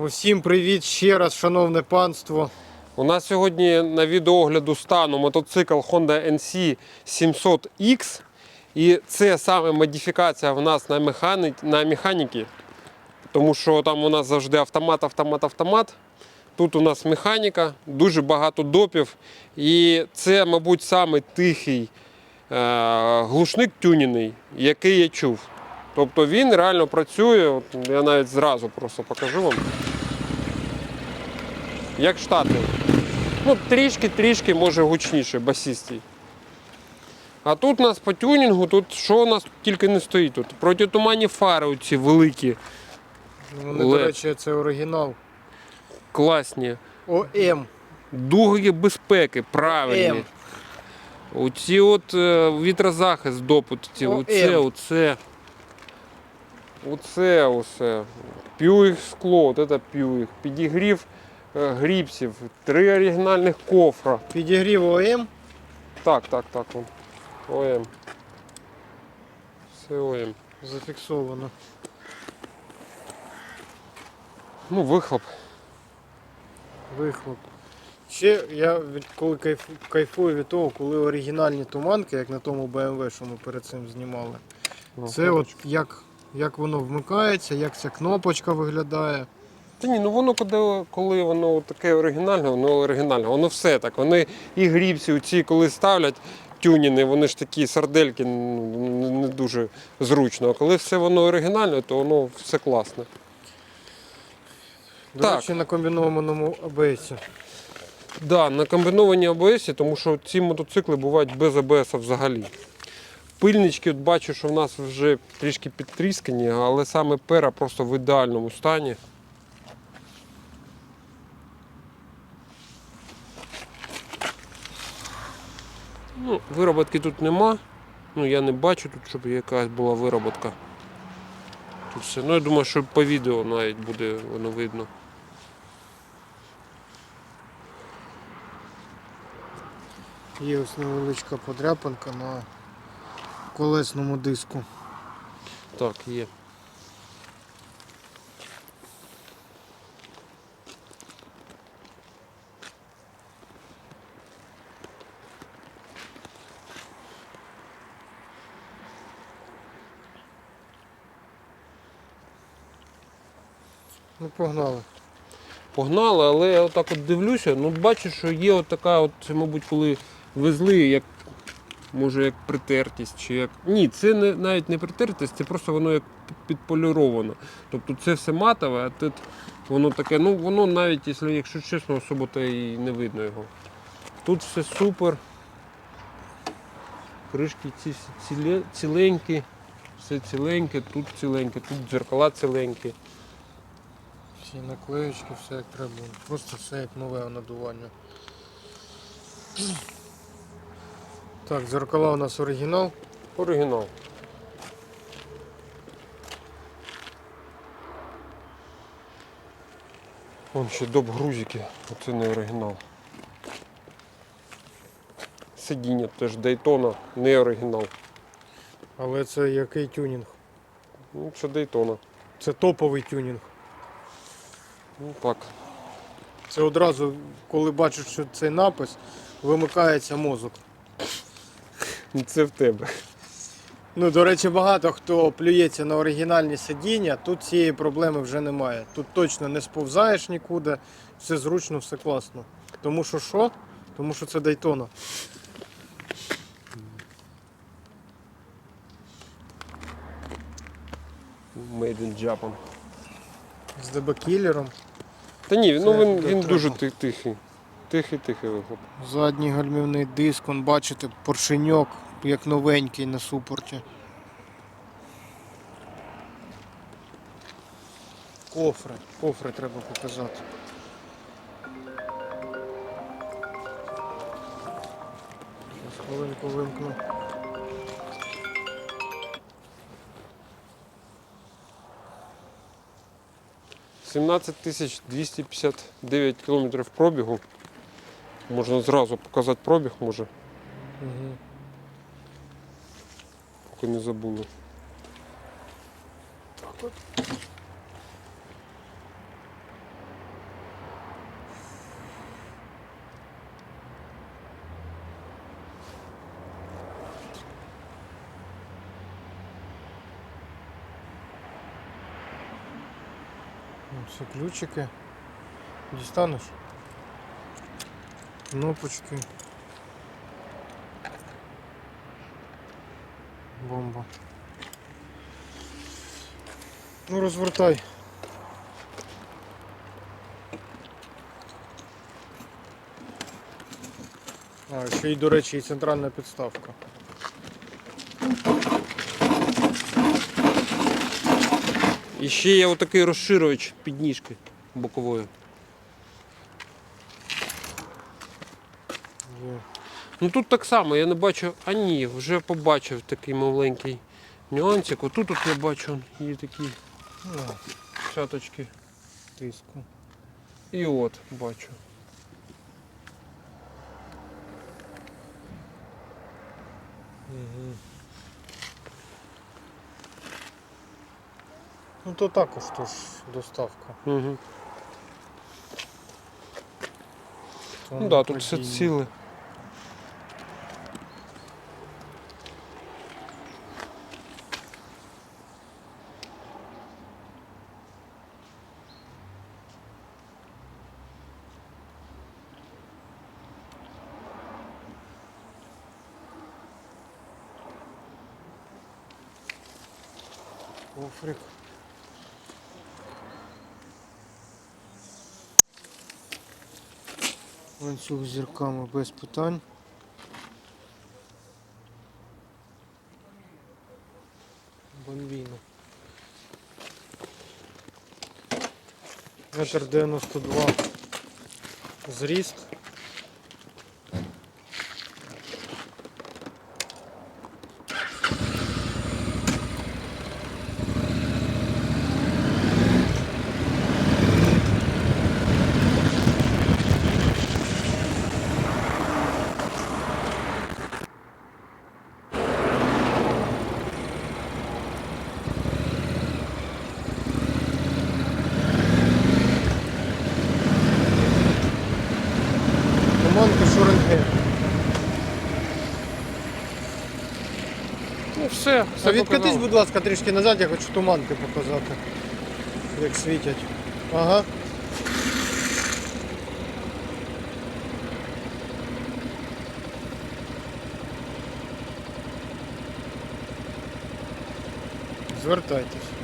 Усім привіт ще раз, шановне панство. У нас сьогодні на відеогляду стану мотоцикл Honda NC 700X. І це саме модифікація в нас на, механі... на механіки, тому що там у нас завжди автомат, автомат, автомат. Тут у нас механіка, дуже багато допів. І це, мабуть, саме тихий е- глушник тюніний, який я чув. Тобто він реально працює. От я навіть зразу просто покажу вам. Як штатний. Ну, трішки-трішки, може гучніше, басістій. А тут у нас по тюнінгу, тут що у нас тільки не стоїть тут. Протитуманні фари оці великі, Вони, Лед. до речі, це оригінал. класні. ОМ. Дуги безпеки, правильні. М. Оці от е, вітрозахист допут, оце, оце. Оце, оце. П'юїх скло, от це п'юїх. Підігрів е, гріпсів, три оригінальних кофра. Підігрів ОМ. Так, так, так. ОМ. Це ОМ. Зафіксовано. Ну, вихлоп. Вихлоп. Ще я від, коли кайф, кайфую від того, коли оригінальні туманки, як на тому BMW, що ми перед цим знімали. Ну, Це от як, як воно вмикається, як ця кнопочка виглядає. Та ні, ну воно коли, коли воно таке оригінальне, воно оригінальне. Воно все так. Вони і грібці, ці, коли ставлять тюніни, вони ж такі сардельки ну, не- дуже зручно. А коли все воно оригінальне, то воно все класне. До Так. речі, на комбінованому АБС. Да, на комбінованій АБС, тому що ці мотоцикли бувають без АБС взагалі. Пильнички, от бачу, що в нас вже трішки підтріскані, але саме пера просто в ідеальному стані. Ну, вироботки тут нема. Ну, я не бачу тут, щоб якась була вироботка. Тут все. Ну, я думаю, що по відео навіть буде воно видно. Є ось невеличка подряпинка на колесному диску. Так, є. Ну погнали. Погнали, але я отак от дивлюся, ну бачу, що є от така, от, мабуть, коли везли, як може як притертість, чи як. Ні, це не, навіть не притертість, це просто воно як підполіровано. Тобто це все матове, а тут воно таке, ну воно навіть, якщо, якщо чесно, особо то і не видно його. Тут все супер. Кришки ці ціле, ціленькі, все ціленьке, тут ціленьке, тут дзеркала ціленькі. Всі наклеєчки, все як треба. Просто все як нове надування. Так, зеркала у нас оригінал. Оригінал. Вон ще доп грузики, оце не оригінал. Сидіння теж Daytona, не оригінал. Але це який тюнінг? Ну, це Daytona. Це топовий тюнінг. Ну так. Це одразу, коли бачиш, що цей напис, вимикається мозок. Це в тебе. Ну, до речі, багато хто плюється на оригінальні сидіння, тут цієї проблеми вже немає. Тут точно не сповзаєш нікуди, все зручно, все класно. Тому що що? Тому що це Дайтона. Made in Japan. З дебакілером. Та ні, ну Це він, він дуже ти- тихий. Тихий, тихий вихлоп. Задній гальмівний диск, он, бачите, поршеньок, як новенький на супорті. Кофри. Кофри треба показати. Зараз хвилинку вимкну. — 17 тисяч 259 кілометрів пробігу. Можно сразу показать пробег, може. Угу. Поки не забули. Так от. Ну, все ключики. Дістанеш? Кнопочки. Бомба. Ну розвертай. А, ще й, до речі, і центральна підставка. І ще є отакий розширювач підніжки бокової. Ну тут так само, я не бачу. А ні, вже побачив такий маленький нюансик. Отут от я бачу є такі цяточки. тиску. І от бачу. Угу. Ну то також то ж доставка. Угу. Ну так, да, тут все ціле. Кофрик. Ланцюг з зірками без питань. Бомбіно. Метр 92 зріст. Все, все А відкатись, показав. будь ласка, трішки назад, я хочу туманки показати. Як світять. Ага. Звертайтесь.